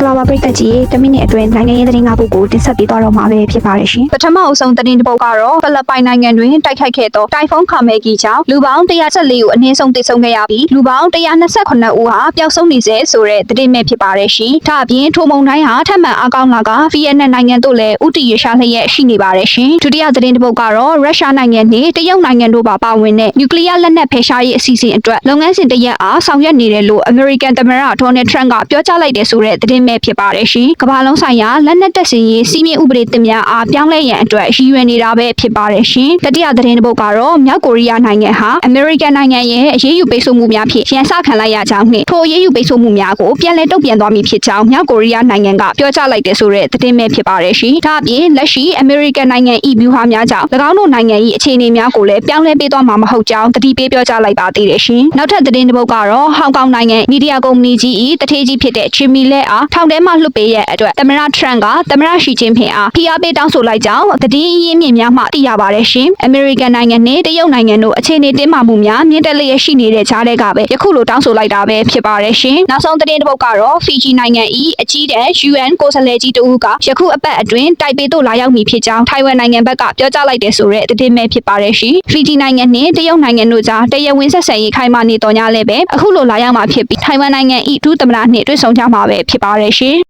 ္ဂလာပါပရိသတ်ကြီးတမိနစ်အတွင်းနိုင်ငံရေးသတင်း၅ပုဒ်ကိုတင်ဆက်ပေးသွားတော့မှာပဲဖြစ်ပါတယ်ရှင်ပထမအဆုံးသတင်းတစ်ပုဒ်ကတော့ဖိလစ်ပိုင်နိုင်ငံတွင်တိုက်ခိုက်ခဲ့သောတိုင်ဖုန်းခါမဲကြီးကြောင့်လူပေါင်း114ဦးအနည်းဆုံးသေဆုံးခဲ့ရပြီးလူပေါင်း128ဦးဟာပျောက်ဆုံးနေစေဆိုတဲ့သတင်းပဲဖြစ်ပါတယ်ရှင်။ဒါအပြင်ထိုမုံတိုင်းဟာထပ်မံအကောင်းလာကဗီယက်နမ်နိုင်ငံတို့လည်းဥတီရရှာလျက်ရှိနေပါတယ်ရှင်။ဒုတိယသတင်းတစ်ပုဒ်ကတော့ရုရှားနိုင်ငံနဲ့တရုတ်နိုင်ငံတို့ပါပါဝင်တဲ့နျူကလ িয়ার လက်နက်ဖယ်ရှားရေးအစီအစဉ်အတွက်လုပ်ငန်းစဉ်တစ်ရပ်အားဆောင်ရွက်နေတယ်လို့အမေရိကန်သမ္မတဒေါ်နယ်ထရန့်ကပြောကြားလိုက်တယ်ဆိုတဲ့သတင်းပဲဖြစ်ပါတယ်ရှင်။ကမ္ဘာလုံးဆိုင်ရာလက်နက်တပ်ဆင်ရေးစီးမြင့်ဥပဒေသစ်များအားပြောင်းလဲရန်အတွက်ရည်ရွယ်နေတာပဲဖြစ်ပါတယ်ရှင်။တတိယသတင်းတစ်ပုဒ်ကတော့မြောက်ကိုရီးယားနိုင်ငံဟာအမေရိကန်နိုင်ငံရဲ့အရေးယူပိတ်ဆို့မှုများဖြင့်ရန်စခံလိုက်ရကြောင်းနှင့်ထိုအရေးယူပိတ်ဆို့မှုများကိုပြန်လည်တုံ့ပြန်သွားမည်ဖြစ်ကြောင်းမြောက်ကိုရီးယားနိုင်ငံကပြောကြားလိုက်တယ်ဆိုတဲ့သတင်းပဲဖြစ်ပါတယ်ရှင်။ဒါအပြင်လက်ရှိအမေရိကန်နိုင်ငံဤဗျူဟာများကြောင့်၎င်းတို့နိုင်ငံ၏အခြေအနေများကိုလည်းပြောင်းလဲပေးသွားမှာမဟုတ်ကြောင်းတတိပေးပြောကြားလိုက်ပါသေးတယ်ရှင်။နောက်ထပ်သတင်းတစ်ပုဒ်ကတော့ဟောင်ကောင်နိုင်ငံမီဒီယာကုမ္ပဏီကြီး၏တထေးကြီးဖြစ်တဲ့ချီမီလက်အားထောင်ထဲမှလွှတ်ပေးရဲ့အတွက်သမ္မတထရန့်ကသမ္မတရှီကျင်းဖင်အားဖိအားပေးတောင်းဆိုလိုက်ကြောင်းသတင်းရင်းမြစ်များမှသိရပါတယ်ရှင်။အမေရိကန်နိုင်ငံနဲ့တရုတ်နိုင်ငံတို့အခြေအနေတင်းမာမှုများမြင့်တက်လျက်ရှိနေတဲ့ကြားထဲကပဲယခုလိုတောင်းဆိုလိုက်တာပဲဖြစ်ပါတယ်ရှင်။နောက်ဆုံးသတင်းတစ်ပုဒ်ကတော့ဖီဂျီနိုင်ငံ၏အကြီးတန်း UN ကိုယ်စားလှယ်ကြီးတဦးကယခုအပတ်အတွင်းတိုင်ပေသို့လာရောက်မည်ဖြစ်ကြောင်းထိုင်ဝမ်နိုင်ငံဘက်ကပြောကြားလိုက်တယ်ဆိုတဲ့သတင်းပဲဖြစ်ပါတယ်ရှင်။ဖီဂျီနိုင်ငံနဲ့တရုတ်နိုင်ငံတို့ကြားတရားဝင်ဆက်ဆံရေးခိုင်မာနေတော်ညာလည်းပဲအခုလိုလာရောက်မှာဖြစ်ပြီးထိုင်ဝမ်နိုင်ငံ၏ဒုသမ္မတနှင့်တွေ့ဆုံကြမှာပဲဖြစ်ပါတယ်ရှင်။